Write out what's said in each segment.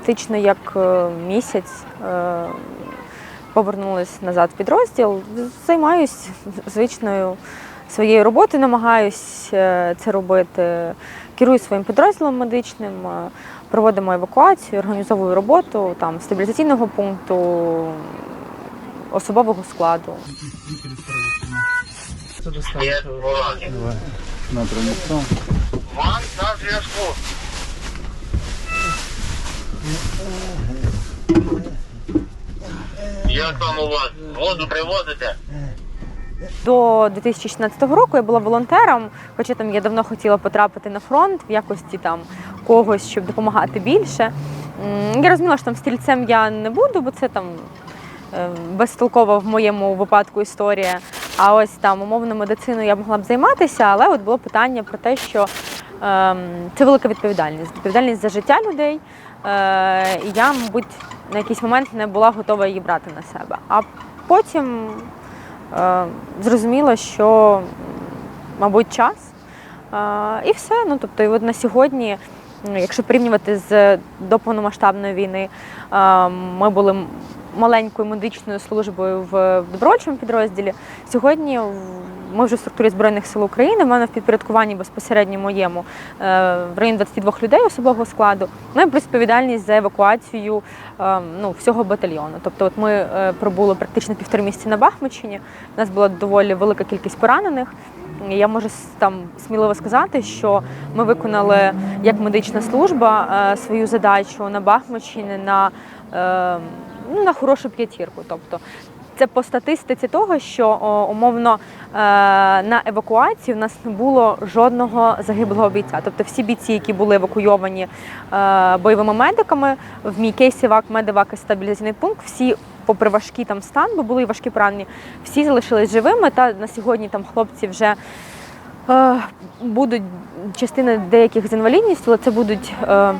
практично як е, місяць е, повернулась назад в підрозділ. Займаюсь звичною своєю роботою, намагаюсь е, це робити. Керую своїм підрозділом медичним, проводимо евакуацію, організовую роботу там стабілізаційного пункту, особового складу. Влад. На на зв'язку. Як там у вас? Воду привозите? До 2016 року я була волонтером, хоча там я давно хотіла потрапити на фронт в якості там когось, щоб допомагати більше. Я розуміла, що там стрільцем я не буду, бо це там е, безтолкова в моєму випадку історія. А ось там умовно медициною я могла б займатися, але от було питання про те, що ем, це велика відповідальність. Відповідальність за життя людей. Е, я, мабуть, на якийсь момент не була готова її брати на себе. А потім е, зрозуміла, що, мабуть, час. Е, і все. Ну, тобто, і от на сьогодні, якщо порівнювати з до повномасштабної війни, ми були маленькою медичною службою в добровольчому підрозділі. Сьогодні ми вже в структурі Збройних сил України. В мене в підпорядкуванні безпосередньо моєму е, в районі 22 людей особового складу. Ми відповідальність за евакуацію е, ну, всього батальйону. Тобто, от ми е, пробули практично півтори місяці на Бахмачині. У нас була доволі велика кількість поранених. Я можу там сміливо сказати, що ми виконали як медична служба свою задачу на Бахмачині на, ну, на хорошу п'ятірку. Тобто це по статистиці того, що умовно е, на евакуації в нас не було жодного загиблого бійця. Тобто всі бійці, які були евакуйовані е, бойовими медиками, в мій кейсі ВАК, медивак і стабілізаційний пункт, всі. Попри важкий там стан, бо були і важкі поранені, всі залишились живими. Та на сьогодні там хлопці вже е, будуть частина деяких з інвалідністю, але це будуть е,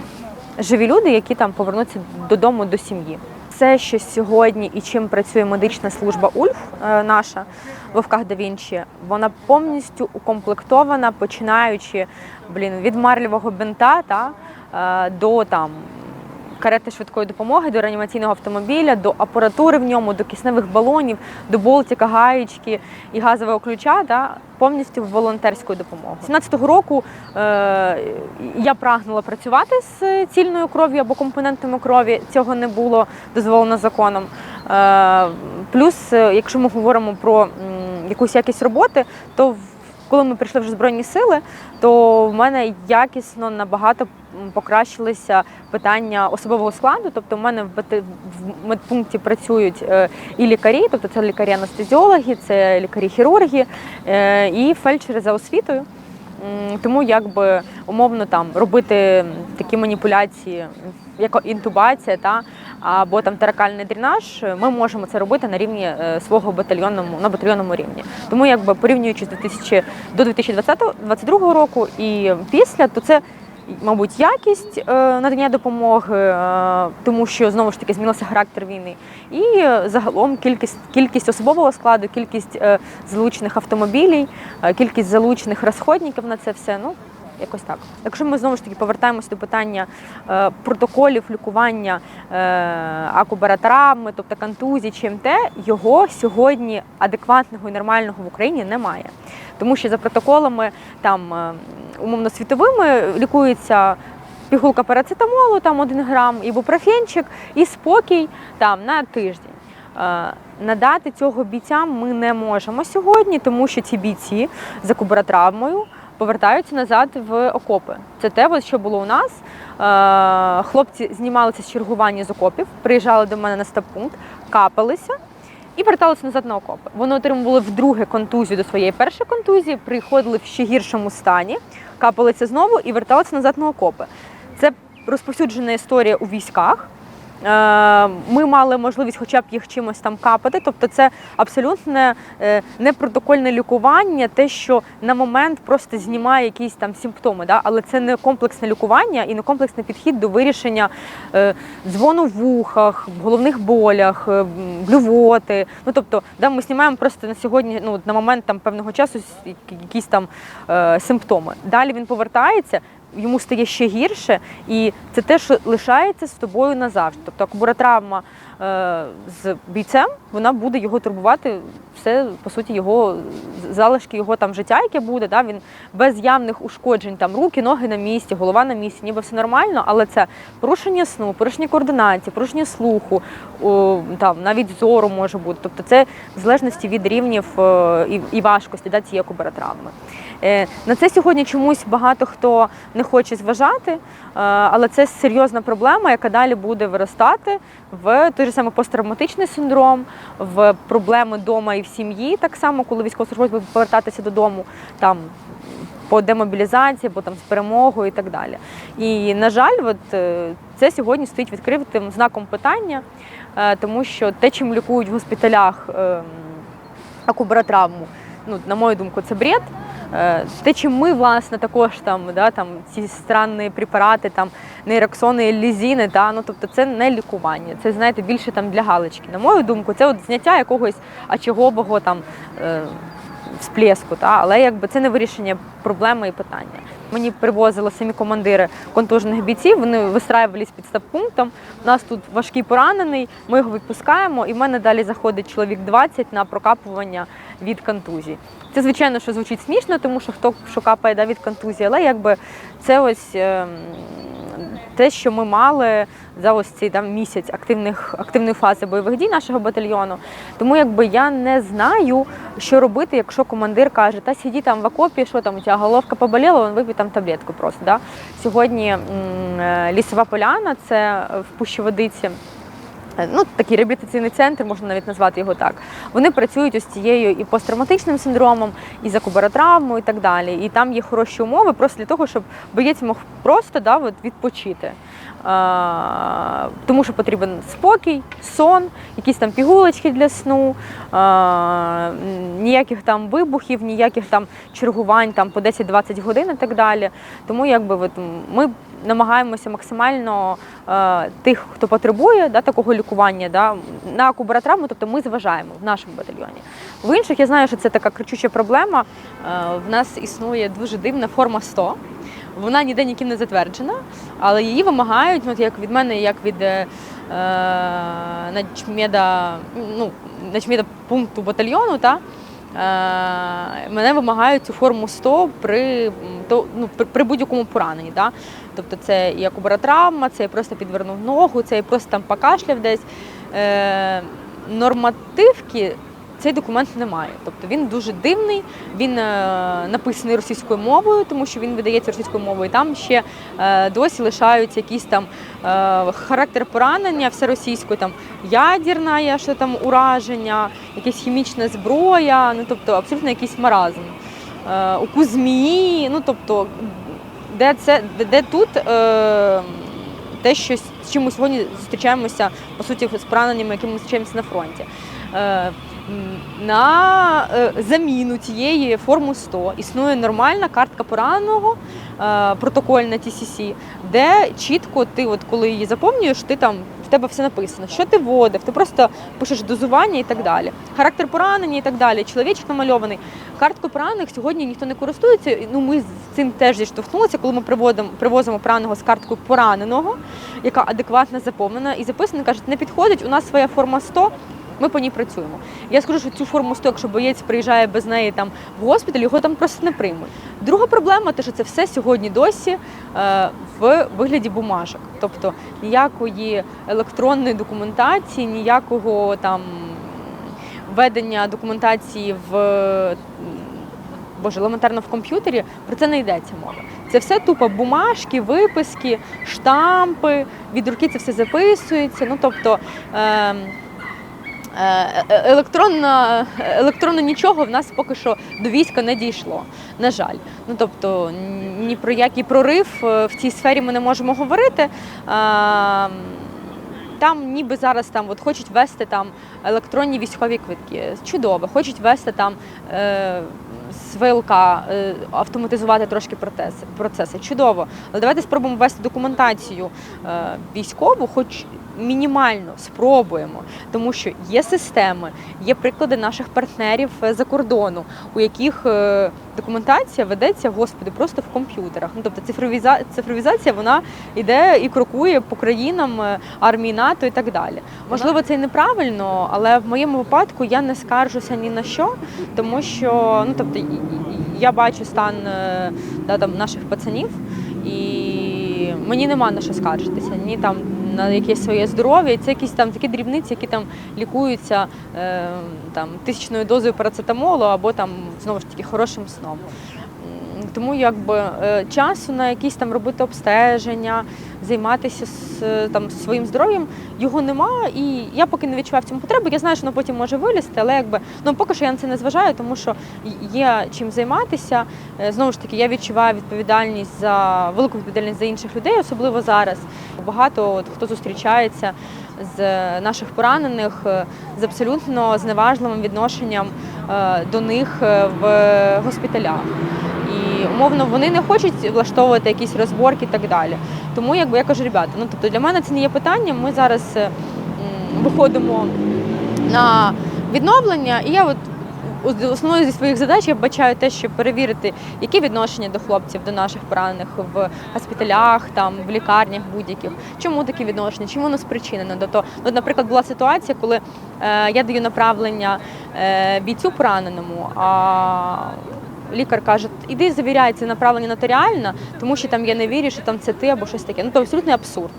живі люди, які там повернуться додому до сім'ї. Все, що сьогодні і чим працює медична служба УЛЬФ е, наша в Вовках да Вінчі, вона повністю укомплектована, починаючи блін, від марлівого бинта та, е, до там. Карети швидкої допомоги до реанімаційного автомобіля, до апаратури в ньому, до кисневих балонів, до болтика, гаєчки і газового ключа, да, повністю волонтерською допомогою. 17-го року е, я прагнула працювати з цільною кров'ю або компонентами крові. Цього не було дозволено законом. Е, плюс, е, якщо ми говоримо про якусь якість роботи, то коли ми прийшли вже в Збройні сили, то в мене якісно набагато покращилися питання особового складу. Тобто, в мене в медпункті працюють е, і лікарі, тобто це лікарі-анестезіологи, це лікарі-хірурги е, і фельдшери за освітою. Тому якби умовно там робити такі маніпуляції, як інтубація та або там теракальний дренаж, ми можемо це робити на рівні е, свого батальйонному на батальйонному рівні. Тому якби порівнюючи з 2000 до 2022 року і після, то це мабуть, якість е, надання допомоги, е, тому що знову ж таки змінився характер війни, і загалом кількість кількість особового складу, кількість залучених автомобілів, кількість залучених розходників на це все. Ну якось так. Якщо ми знову ж таки повертаємося до питання е, протоколів лікування е, акубаротравми, тобто контузії, ЧМТ, його сьогодні адекватного і нормального в Україні немає. Тому що за протоколами там е, умовно світовими лікується пігулка парацетамолу, там 1 грам, ібупрофенчик і спокій там на тиждень. Е, Надати цього бійцям ми не можемо сьогодні, тому що ці бійці за кубаротравмою повертаються назад в окопи. Це те, що було у нас. Е, Хлопці знімалися з чергування з окопів, приїжджали до мене на стаб-пункт, капалися і верталися назад на окопи. Вони отримували вдруге контузію до своєї першої контузії, приходили в ще гіршому стані, капалися знову і верталися назад на окопи. Це розповсюджена історія у військах. Е, Ми мали можливість хоча б їх чимось там капати. Тобто це абсолютно е, не протокольне лікування, те, що на момент просто знімає якісь там симптоми. Да? Але це не комплексне лікування і не комплексний підхід до вирішення е, дзвону в вухах, головних болях, блювоти. Ну тобто, да, ми знімаємо просто на сьогодні, ну на момент там певного часу якісь там симптоми. Далі він повертається. Йому стає ще гірше, і це те, що лишається з тобою назавжди. Тобто акубаротравма е, з бійцем, вона буде його турбувати все, по суті, його залишки його там життя, яке буде. Да? Він без явних ушкоджень, там руки, ноги на місці, голова на місці, ніби все нормально, але це порушення сну, порушення координації, порушення слуху, о, там навіть зору може бути. Тобто це в залежності від рівнів е, і, і важкості да, цієї акубаротравми. Е, На це сьогодні чомусь багато хто не хоче зважати, е, але це серйозна проблема, яка далі буде виростати в той же самий посттравматичний синдром, в проблеми вдома і в сім'ї, так само, коли військовослужбовець буде повертатися додому там. По демобілізації, або там з перемогою і так далі. І на жаль, от е, це сьогодні стоїть відкритим знаком питання, тому що те, чим лікують в госпіталях ем, акубаротравму, ну, на мою думку, це бред. Е, Те, чим ми, власне, також там, да, там ці странні препарати, там нейроксони, лізіни, да, ну, тобто це не лікування, це, знаєте, більше там для галочки. На мою думку, це от зняття якогось очагового там е, сплеску, та, але якби це не вирішення проблеми і питання. Мені привозили самі командири контужених бійців, вони вистраювались під стаб-пунктом. У нас тут важкий поранений, ми його відпускаємо, і в мене далі заходить чоловік 20 на прокапування від контузії. Це, звичайно, що звучить смішно, тому що хто що капає да, від контузії, але якби це ось ем, те, що ми мали за ось цей там, місяць активних, активної фази бойових дій нашого батальйону. Тому якби я не знаю, що робити, якщо командир каже, та сиді там в окопі, що там у тебе головка поболіла, він випій там таблетку просто. Да? Сьогодні м, -м, лісова поляна, це в Пущеводиці. Е, Ну, такий реабілітаційний центр, можна навіть назвати його так. Вони працюють ось цією і посттравматичним синдромом, і за кубаротравмою, і так далі. І там є хороші умови просто для того, щоб боєць мог просто да, от, відпочити. А, тому що потрібен спокій, сон, якісь там пігулочки для сну, а, ніяких там вибухів, ніяких там чергувань там, по 10-20 годин і так далі. Тому якби от, ми намагаємося максимально е, тих, хто потребує да, такого лікування, да, на кубаротравму, тобто ми зважаємо в нашому батальйоні. В інших я знаю, що це така кричуща проблема. Е, в нас існує дуже дивна форма 100. Вона ніде ніким не затверджена, але її вимагають, от як від мене, як від е, начмеда, ну, начмеда пункту батальйону, та, е, мене вимагають цю форму 100 при, ну, при, при будь-якому пораненні. Да? Тобто це і акубаротравма, це я просто підвернув ногу, це я просто там покашляв десь. Е, нормативки цей документ не має. Тобто він дуже дивний, він е, написаний російською мовою, тому що він видається російською мовою. Там ще е, досі лишаються якісь там е, характер поранення, все російською, там ядерна, що там ураження, якась хімічна зброя, ну тобто абсолютно якийсь маразм. Укус змії, ну тобто, де це, де, тут. Е, те, що з чим ми сьогодні зустрічаємося, по суті, з пораненнями, якими ми зустрічаємося на фронті. На е, заміну цієї форми 100 існує нормальна картка пораненого, е, протокольна TCC, де чітко ти, от коли її заповнюєш, ти там в тебе все написано, що ти вводив, ти просто пишеш дозування і так далі. Характер поранення і так далі. Чоловічок намальований. Карткою поранених сьогодні ніхто не користується. Ну ми з цим теж зіштовхнулися, коли ми приводимо, привозимо пораненого з карткою пораненого, яка адекватно заповнена і записана, кажуть, не підходить, у нас своя форма 100, ми по ній працюємо. Я скажу, що цю форму 100, якщо боєць приїжджає без неї там в госпіталь, його там просто не приймуть. Друга проблема, те, що це все сьогодні досі е, в вигляді бумажок. Тобто ніякої електронної документації, ніякого там ведення документації в боже, елементарно в комп'ютері, про це не йдеться мова. Це все тупо бумажки, виписки, штампи, від руки це все записується. Ну тобто е, електронно, електронно нічого в нас поки що до війська не дійшло. На жаль. Ну тобто ні про який прорив е, в цій сфері ми не можемо говорити. Там ніби зараз там от хочуть вести там електронні військові квитки. Чудово, хочуть вести там е, з ВЛК е, автоматизувати трошки процеси. Чудово. Але давайте спробуємо ввести документацію е, військову, хоч мінімально спробуємо, тому що є системи, є приклади наших партнерів е, за кордону, у яких документація ведеться, господи, просто в комп'ютерах. Ну тобто цифровіза... цифровізація вона йде і крокує по країнам армії НАТО і так далі. Можливо, це і неправильно, але в моєму випадку я не скаржуся ні на що, тому що ну тобто я бачу стан е, да, там, наших пацанів, і мені нема на що скаржитися, ні там на якесь своє здоров'я. Це якісь там такі дрібниці, які там лікуються е, там тисячною дозою парацетамолу або там знову ж таки хорошим сном. Тому якби е, часу на якісь там робити обстеження, займатися з, там своїм здоров'ям його нема. І я поки не відчуваю в цьому потреби. Я знаю, що воно потім може вилізти, але якби ну поки що я на це не зважаю, тому що є чим займатися. Е, Знову ж таки, я відчуваю відповідальність за велику відповідальність за інших людей, особливо зараз. Багато от, хто зустрічається з наших поранених е, з абсолютно зневажливим відношенням е, до них е, в госпіталях. І умовно вони не хочуть влаштовувати якісь розборки і так далі. Тому якби я кажу, ребята, ну тобто для мене це не є питанням. Ми зараз е, виходимо на відновлення, і я от основною зі своїх задач я бачаю те, щоб перевірити, які відношення до хлопців, до наших поранених в госпіталях, там в лікарнях будь-яких. Чому такі відношення? Чому воно спричинено того? Ну, наприклад, була ситуація, коли е, я даю направлення е, бійцю пораненому. А Лікар каже, іди завіряй це направлення нотаріально, тому що там я не вірю, що там це ти або щось таке. Ну то абсолютний абсурд.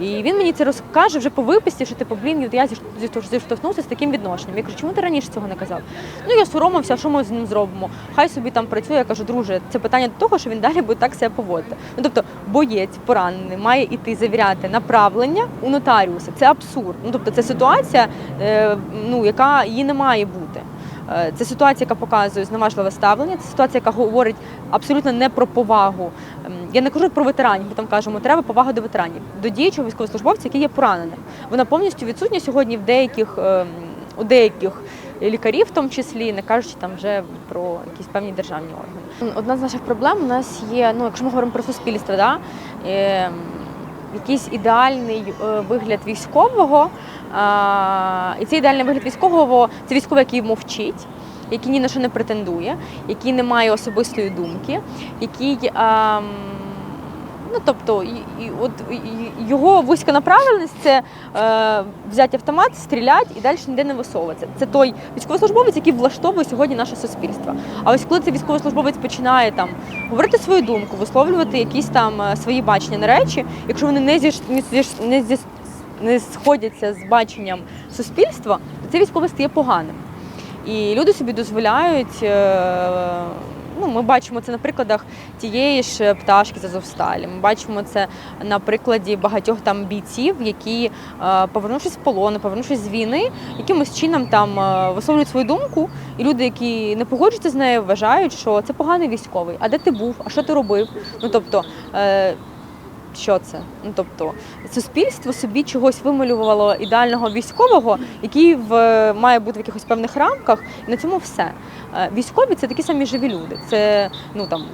І він мені це розкаже вже по виписці, що типу, блін, я зіш- зіш- зіштовхнувся з таким відношенням. Я кажу, чому ти раніше цього не казав? Ну я соромився, що ми з ним зробимо? Хай собі там працює. Я кажу, друже, це питання до того, що він далі буде так себе поводити. Ну тобто, боєць поранений має іти завіряти направлення у нотаріуса. Це абсурд. Ну тобто, це ситуація, е, ну яка її не має бути. Е, Це ситуація, яка показує зневажливе ставлення, це ситуація, яка говорить абсолютно не про повагу. Ем, Я не кажу про ветеранів, ми там кажемо, треба повага до ветеранів, до діючого військовослужбовця, який є пораненим. Вона повністю відсутня сьогодні в деяких ем, у деяких лікарів, в тому числі, не кажучи там вже про якісь певні державні органи. Одна з наших проблем у нас є, ну якщо ми говоримо про суспільство, да, ем, якийсь ідеальний е, вигляд військового. І цей ідеальний вигляд військового це військовий, який мовчить, який ні на що не претендує, який не має особистої думки, який. ем, Ну, тобто, і, і, от, і- його вузька направленість це е, взяти автомат, стріляти і далі ніде не висовуватися. Це той військовослужбовець, який влаштовує сьогодні наше суспільство. А ось коли цей військовослужбовець починає там говорити свою думку, висловлювати якісь там е, свої бачення на речі, якщо вони не зіш, не, зіш, не, зіс- не сходяться з баченням суспільства, то цей військовий стає поганим. І люди собі дозволяють. е, Ну, ми бачимо це на прикладах тієї ж пташки з Азовсталі. Ми бачимо це на прикладі багатьох там бійців, які, е, повернувшись з полону, повернувшись з війни, якимось чином там е, висловлюють свою думку, і люди, які не погоджуються з нею, вважають, що це поганий військовий. А де ти був? А що ти робив? Ну тобто. Що це? Ну тобто суспільство собі чогось вималювало ідеального військового, який в має бути в якихось певних рамках, і на цьому все. Е, Військові це такі самі живі люди. Це ну там.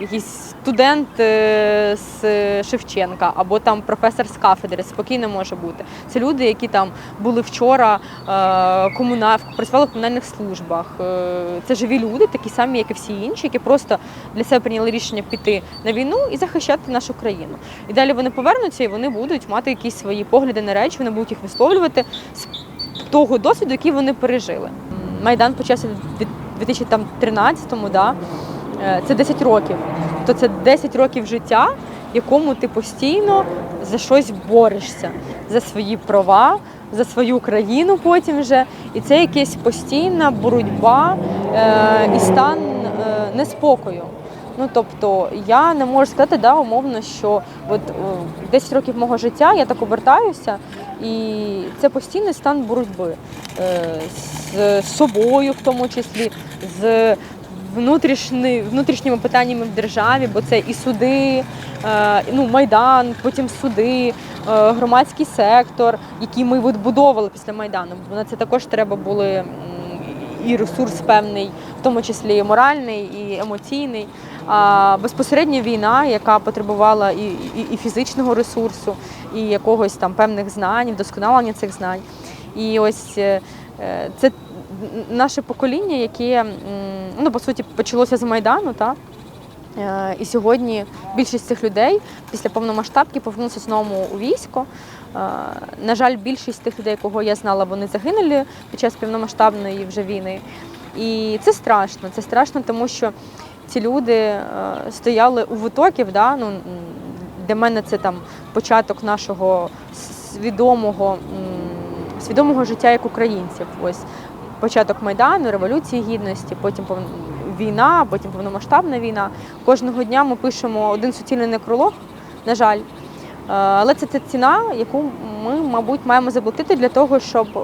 Якийсь студент е, з Шевченка або там професор з кафедри спокійно може бути. Це люди, які там були вчора е, комуна... працювали в комунальних службах. Е, Це живі люди, такі самі, як і всі інші, які просто для себе прийняли рішення піти на війну і захищати нашу країну. І далі вони повернуться і вони будуть мати якісь свої погляди на речі, вони будуть їх висловлювати з того досвіду, який вони пережили. Майдан почався в 2013-му, да? Е, це 10 років. То це 10 років життя, в якому ти постійно за щось борешся, за свої права, за свою країну потім вже. І це якась постійна боротьба е, і стан е, неспокою. Ну тобто я не можу сказати да, умовно, що от е, 10 років мого життя я так обертаюся, і це постійний стан боротьби з собою, в тому числі, з внутрішні, внутрішніми питаннями в державі, бо це і суди, е, ну, майдан, потім суди, е, громадський сектор, який ми відбудовували після майдану. Бо на це також треба були і ресурс певний, в тому числі і моральний, і емоційний. А безпосередньо війна, яка потребувала і, і, і фізичного ресурсу, і якогось там певних знань, вдосконалення цих знань. І ось е, це наше покоління, яке ну, по суті почалося з Майдану, так? Е, І сьогодні більшість цих людей після повномасштабки повернулися знову у військо. Е, На жаль, більшість тих людей, кого я знала, вони загинули під час повномасштабної вже війни. І це страшно. Це страшно, тому що ці люди е, стояли у витоків. Да? Ну, для мене це там початок нашого свідомого, свідомого життя як українців. Ось початок Майдану, Революції Гідності, потім війна, потім повномасштабна війна. Кожного дня ми пишемо один суцільний некролог, на жаль. Е, Але це та ціна, яку ми, мабуть, маємо заплатити для того, щоб е,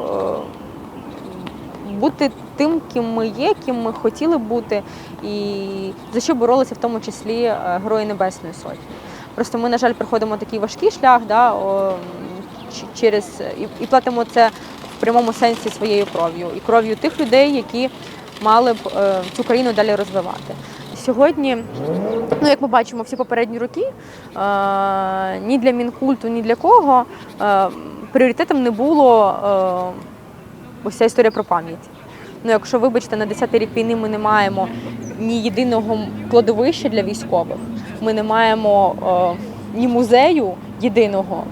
бути тим, ким ми є, ким ми хотіли бути, і за що боролися в тому числі е, Герої Небесної Сотні. Просто ми, на жаль, проходимо такий важкий шлях, да, через і платимо це в прямому сенсі своєю кров'ю і кров'ю тих людей, які мали б е, цю країну далі розвивати. Сьогодні, ну як ми бачимо, всі попередні роки е, ні для мінкульту, ні для кого е, пріоритетом не було ось ця історія про пам'ять. Ну, якщо вибачте, на 10-й рік війни ми не маємо ні єдиного кладовища для військових, ми не маємо е, ні музею єдиного,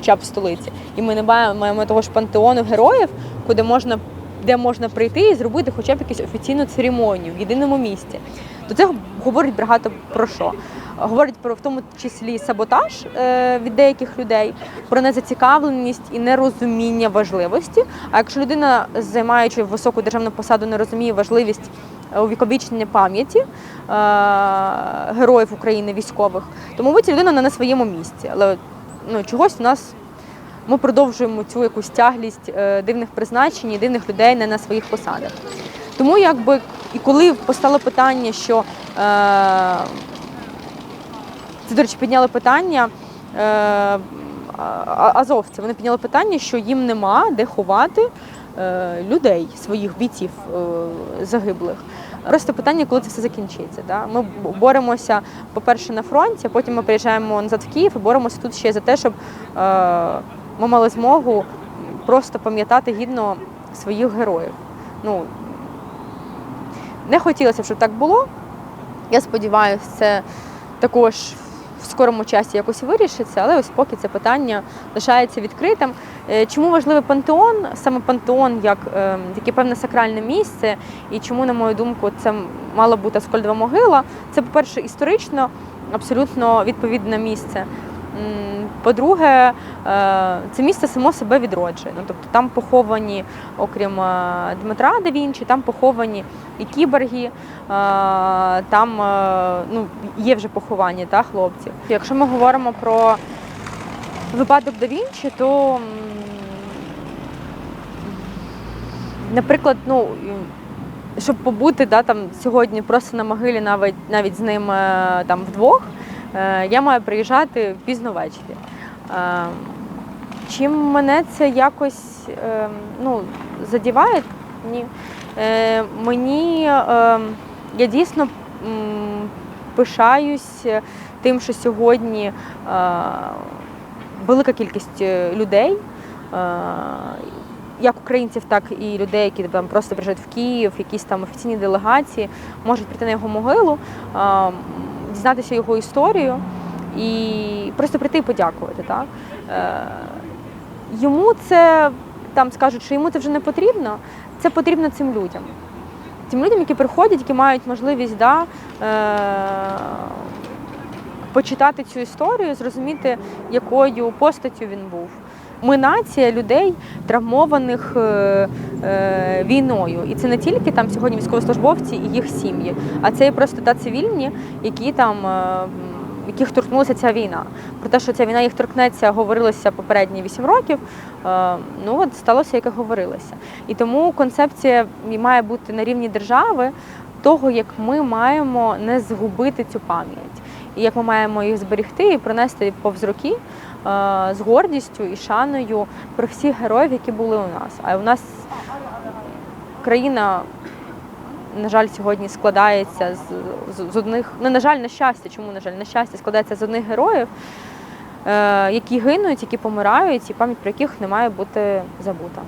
хоча б в столиці, і ми не маємо, маємо того ж пантеону героїв, куди можна, де можна прийти і зробити хоча б якусь офіційну церемонію в єдиному місці. То це говорить багато про що. Говорить про в тому числі саботаж е, від деяких людей, про незацікавленість і нерозуміння важливості. А якщо людина, займаючи високу державну посаду, не розуміє важливість е, увіковічення пам'яті е, героїв України, військових, то, мабуть, ця людина не на своєму місці. Але ну, чогось у нас ми продовжуємо цю якусь тяглість е, дивних призначень і дивних людей не на своїх посадах. Тому якби і коли постало питання, що е, це, до речі, підняли питання е, азовці, вони підняли питання, що їм нема де ховати е, людей, своїх бійців е, загиблих. Просто питання, коли це все закінчиться. Да? Ми боремося, по-перше, на фронті, а потім ми приїжджаємо назад в Київ і боремося тут ще за те, щоб е, ми мали змогу просто пам'ятати гідно своїх героїв. Ну, не хотілося б, щоб так було. Я сподіваюся, це також в скорому часі якось вирішиться, але ось поки це питання лишається відкритим. Е, Чому важливий пантеон? Саме пантеон як е, таке певне сакральне місце, і чому, на мою думку, це мала бути Аскольдова могила? Це, по-перше, історично абсолютно відповідне місце. По-друге, е, це місце само себе відроджує. Ну, тобто там поховані, окрім е, Дмитра да Вінчі, там поховані і кіборги, е, там ну, є вже поховання та, хлопців. Якщо ми говоримо про випадок да Вінчі, то, наприклад, ну, щоб побути да, там, сьогодні просто на могилі навіть, навіть з ним там, вдвох, я маю приїжджати пізно ввечері. Е, Чим мене це якось е, ну, задіває? Ні. Е, мені е, я дійсно пишаюсь тим, що сьогодні е, велика кількість е, людей, е, як українців, так і людей, які там просто приїжджають в Київ, якісь там офіційні делегації, можуть прийти на його могилу, е, дізнатися його історію і просто прийти і подякувати. Так? Е, Йому це там скажуть, що йому це вже не потрібно. Це потрібно цим людям. Тим людям, які приходять, які мають можливість да, е- почитати цю історію, зрозуміти, якою постаттю він був. Ми нація людей, травмованих е- е- війною. І це не тільки там сьогодні військовослужбовці і їх сім'ї, а це і просто та цивільні, які там. е, яких торкнулася ця війна. Про те, що ця війна їх торкнеться, говорилося попередні 8 років. Е, Ну от сталося, як і говорилося. І тому концепція має бути на рівні держави того, як ми маємо не згубити цю пам'ять, і як ми маємо їх зберегти і пронести повз роки з гордістю і шаною про всіх героїв, які були у нас. А у нас країна, на жаль, сьогодні складається з, з, з одних, ну, на жаль, на щастя, чому на жаль, на щастя, складається з одних героїв, е, які гинуть, які помирають, і пам'ять про яких не має бути забута.